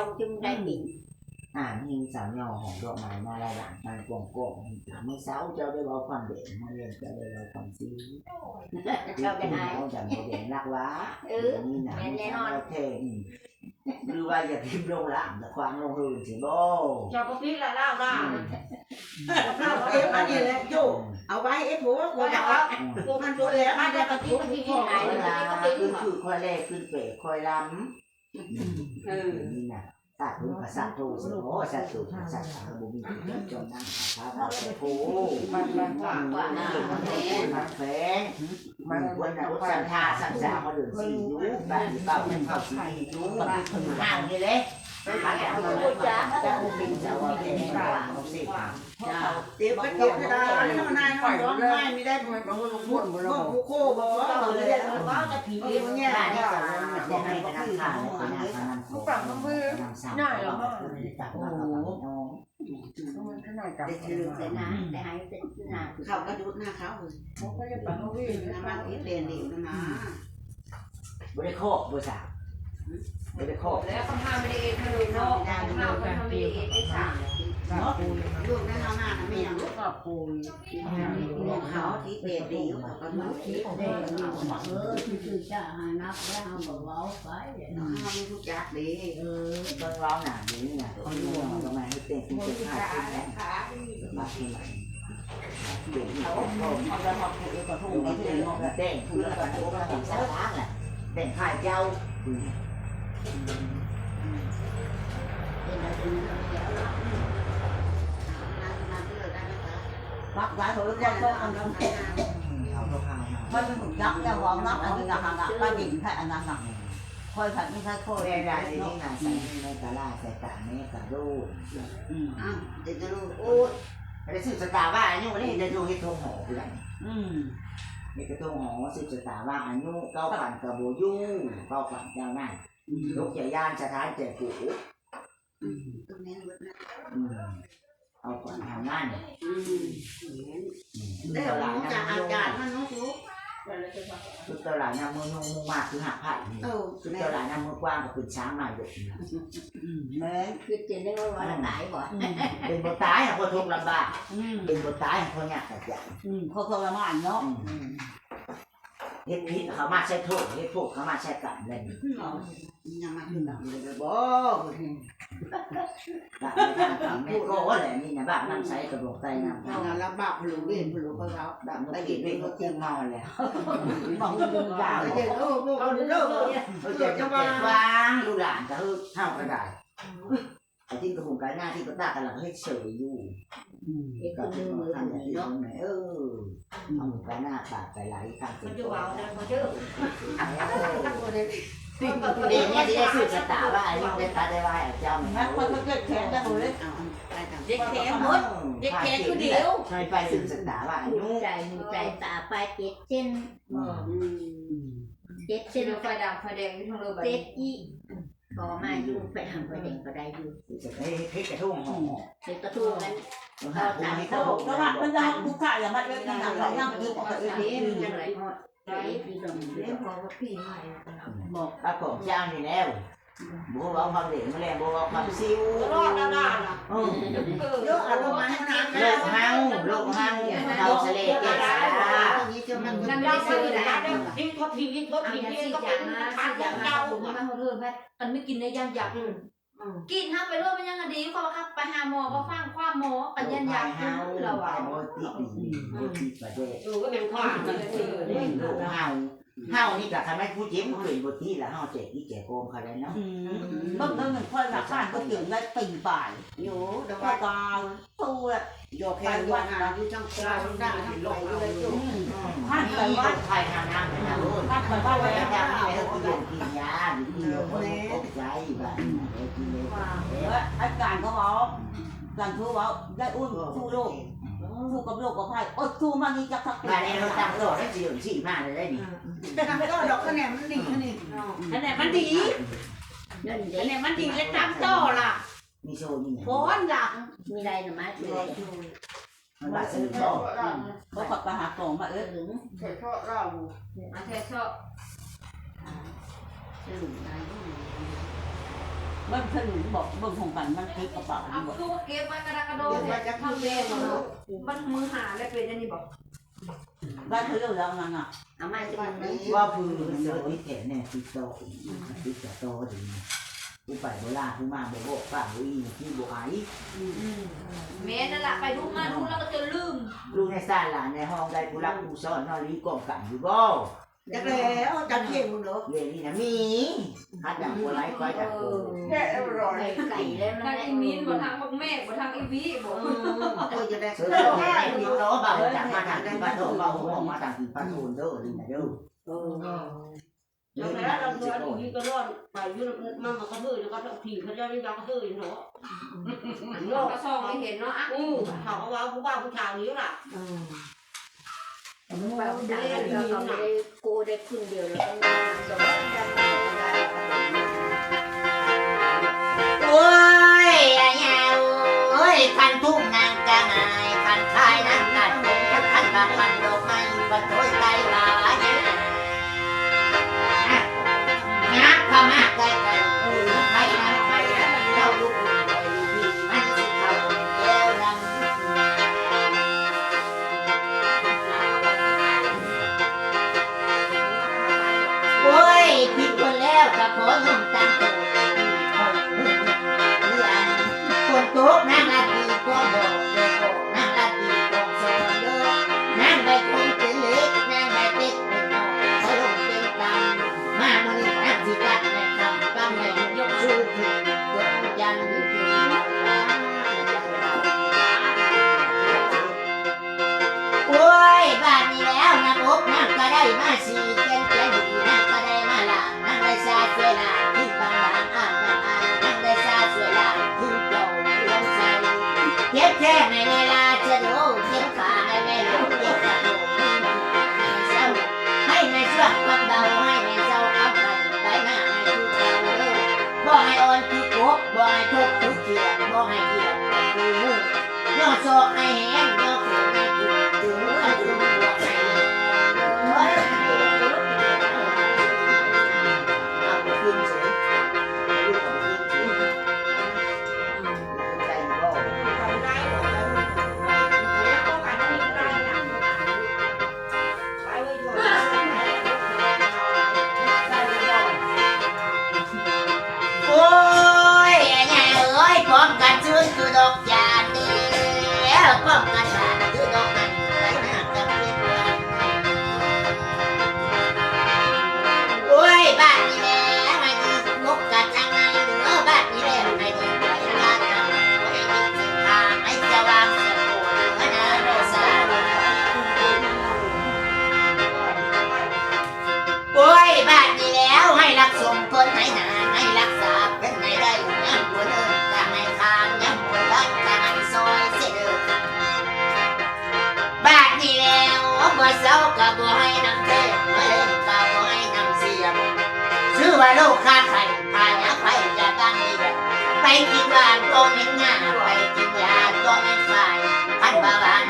องจึงได้ปิ่นอ่านหิงสาวยอของดอกไม้มาลายหลังมันกวงกวงเมื่อเช้าเจ้าได้บอกความเด่นมาเรียนเจ้าได้บอกความซีเจ้าจะหายเอาจากโม เออ นี่นะแม่นแน่นอนโอเคหรือว่าอย่าทิมลงหลังแต่ความลงหืนสิโบเจ้าก็พิษละล่าล่าเอาเอฟอันนี้แหละโยเอาไว้เอฟหัวหัวเอาพวกมันตัวแล้วมาจะปฏิปฏิที่ไหนเวลาปฏิคือปฏิคือคอยแรกคือเปรคอยล้ำเออนี่นะตาคุณภาษาตูสิโอ้ภาษาตูภาษาตาบุมีจนนั่งภาษาโอ้มันมันกว่ากว่าหน้ามันแฝงมันแฝงมันควรนะอุตสันทาสังสาเขาเดินสี่ยูบ้านเป่าเป็นเข้าสี่ยูห่างนี่เลยไปหาอย่างนั้นจ้าจ้าบินจะว่าเป็นกลาง ของสิจ้าเตรียมไปเก็บกระดาษน้ำนายน้ำร้อนไม่ไม่ได้บางคนพูดพวกผู้โคบอกว่าเลยว่าจะผีเรื่องเงี้ยบ้านนี้จะจะให้ธนาคารและธนาคารนำปรับมือง่ายหรอจับมากับน้องมันขนาดกับได้ชื่อแต่นะได้หายเป็นหน้าเขากระดุดหน้าเขาเลยเขาก็จะปังวิ่งน้ำมันที่เปลี่ยนดิวนะบริโภคบริษัท บริโภคแล้วเขาห้าไม่ได้เองเลยเนาะห้ามเขาไม่ได้เองได้สั่งเนาะลูกนั่นเอาหน้าไม่อยางลูกก็ปูลูกเขาที่เปลี่ยนดิวก็รู้ที่เด็กเออคือจะหานับแล้วเอาบอกว่าไปเขาไม่รู้จักดีเออต้นร้องหนาดีเนี่ยเขาอยู่ประมาให้เต็มที่จะขาดขึ้นแล้วมาที่ไหนเด็กเขาเขาเขาจะมาพูดกับทุ่งกับทุ่งกับเต้งพูดกับทุ่งกับทุ่งสาระแหละเต้งขายเจ้า บอกว่าถูกไว้เขาก็ต้องอันนั้นเขาก็พามามันนยักษ์แต่ว่านักอันนี้นะฮะป้าหญิงแค่อันนั้นน่ะคอยผัดไม่ใช่คอยเวลาที่นี่นะใส่ในตลาดใส่ตาเมกะรูอืมอ้าวเด็กจะรู้โอ้ยไปซื้อสตาว่าอายุนี่จะดูให้ทงหอคืออะไรอืมนี่ก็ทงหอซื้อสตาว่าอายุเก้าพันกับโบยูเก้าพันเจ้านั่ นลูกใหญ่ย่านสถานเจ้าปู่ตรงนี้เบิดนะอืมเอาก่อนทำงานอืมได้ตเอาลาดจากน้ำอามือจารย์มันนู้นคือตลาดน้ำมือนุ่งมากคือหักผัดเออคือแม่ตลาดน้ำมือกว้างกับเป็นช้างมาเด็กแม่คือเจนได้ว่าว่าหลายบ่เป็นบตายคนทุกข์ลำบากอืมเป็นบตายคนยากแต่ใจอืมเขาทรมานเนาะ เฮ็ดผิดเขามาใช้โทษเฮ็ดถูกเขามาใช้กรรมเลยยังมาขึ้นหลังเลยบ่กรรมไม่ทำกรรมไม่โก้แหละนี่นะบ้านน้ำใสกระบอกไตน้ำทางลำบากผู้หลวงเวนผู้หลวงเขาเขาบ้านมันกินเป็นก็เต็มเมาแล้วมองดูยาวเด็กโอ้โหเอาเด้อเจ็บจะวางลูกหลานก็เฮาเฮาก็ได้ไอ้ที่กระหุ่งกายหน้าที่ก็ตากันหลังให้เฉยอยู่ เด็ก ก็ คน คือ มือ ทำ มื อย่าง อ นี้ เนาะ เออเอาหุงกายหน้าปากไปไหลข้าง มันจะวาวแต่มันเยอะ เด็กเนี่ยที่ได้สืบชะตาว่าไอ้ยังได้ตาได้ว่าเจ้า แม่คนก็เกิดแขนได้เลย เอาไปทำ เด็กแข็งหมดเด็กแข็งคือเดียว ใครไปสืบชะตาว่าอายุ หูใจหูใจตาไปเจ็ดเส้น อืม เจ็ด เส้ เส้ น น ไฟดำไฟแดงที่ทางเรือแบบ เจ็ดอีพอมาอยู่ไปทำไปเด็กก็ได้อยู่ จะให้พริกกระทุ่งหอม เด็กกระทู้กัน หาผู้ให้เขาเขาบอกว่ามันจะทุกข์อย่างมันเป็นอย่างไรย่างคือบอกเออเอ๊ะมันยังไงฮอดเอ๊ะพี่ดมเลี้ยงของพี่ให้บอกปรากฏเจ้านี่แล้วบัวเอาความเหลวมาแล้วบัวเอาความซิวรอดแล้วนะอืมเยอะอารมณ์มันนะโลกเฮาโลกเฮาเฮาเสลดเกศานี้จะมันนั่นไม่ได้ซื้อนะยิ่งทบทียิ่งทบเอาทีอย่างยิ่งสี่ก็อเป็ย่านทานอย่างเจ้าผมมาเพิ่มแพทมันไม่กินได้ย่างอยาก กินห้ามไปเรื่อยมันยังดีเขาครับไปหาหมอก็ฟังความหมอปัญญาอยากเฮาเราไปอะโมติปีโมติประเดดูก็เป็นความเลยเออเล่นโลกเฮาเฮานี่ก็ทำให้ผู้เจ็บผู้เป็นบ่ที่แล้วเฮาเจ็บที่แก่โกงเขาได้เนาะต้นต้นหนึ่งคนหลักบ้านก็ถึงได้ตีบ่ายอยู่แต่ก็ว่าตายตู้ละโยกแค่วันนะอยู่ทั้งกลางทั้งด่าทั้งไปเลยจุ๊ท่านไปว่าใครทำน้ำนะลูกบ้านไปบ้านไปแล้วทำให้เขากินกินยาอยู่ที่เดียว คนตกใจแบบกินเลยอาจารย์ก็บอกการทูบอกได้อุ้นสู้โลกสู้กับโลกกับไพ่โอ้สู้มานี่จะทักมาในเราตั้งตัวได้สี่สี่มากเลยได้ดิแต่ทำก็ดอกคะแนนมันดีคะนี่อันไหนมันดีเงินอัเด็นกไหนมันดีแล้วตามต่อล่ะมีโชว์นี่ฟ้อนล่ะมีอะไรหรือไม่เลยมันบาดซื้อต่อเขาขับไปหาของมาเออถึงอาแค่ชอบซึ่งนาย เบิ่งถนนบอกเบิ่งของกันมันคิดกระเป๋าเอาบอกตู้เก็บไว้กระดากระโดดเนี่ยทำเองเนาะมันมือหาแล้วเป็นอันนี้บอกได้เธอเรื่องแล้วนั่นอะเอามาจะมันว่าพื้นเจอที่แก่แน่ติดโต่อติดต่อถึงกูไปโบราณกูมาโบโบป้าบุยที่โบไอแม่นั่นแหละไปดูมาดูแล้วก็จะลืม ลูกในศาลาในห้องได้กูรักกูซ่อนนอนรีกองกันอยู่บ่ จะแล้วจะเข่งเนาะเรื่องนี้นะมีฮัดอย่างกูไล่คอยจากกูแค่อร่อยไก่แล้วทางอีมินบ่ทางพวกแม่บ่ทางอีวีบ่เออจะได้เสือแม่ติดต่อเบาจากมาทางที่บ้านโถเบาหัวมาทางที่บ้านโถเด้อนี่นะเด้อเออเรื่แล้องวนี้เรานะเจสิอโกอยู่ก็รอดไปอยู่มันก็กระเทือแล้วก็ผีเขาจะได้ยังกระเทืออยู่เนาะโลกกระซองไม่เห็นเนาะอะอือเขาเอาว่าผู้บ่าวผู้ชายนี้ล่ะ เราก็ไม่ได้กูได้ครึ่งเดียวแล้วก็ นั่งก็ได้มาสี่เยวป้ ว่าเศร้าก็บ่ให้นำเทไม่เล่นก็บ่ให้นำเสียงชื่อว่าโลกค้าไข่พายักไปจะตั้งนี่แบบไปกินหวานก็ไม่ง่าไปกินยาก็ไม่ฝ่ายพันบาบานหักไม่ก็กินได้ให้สว่าน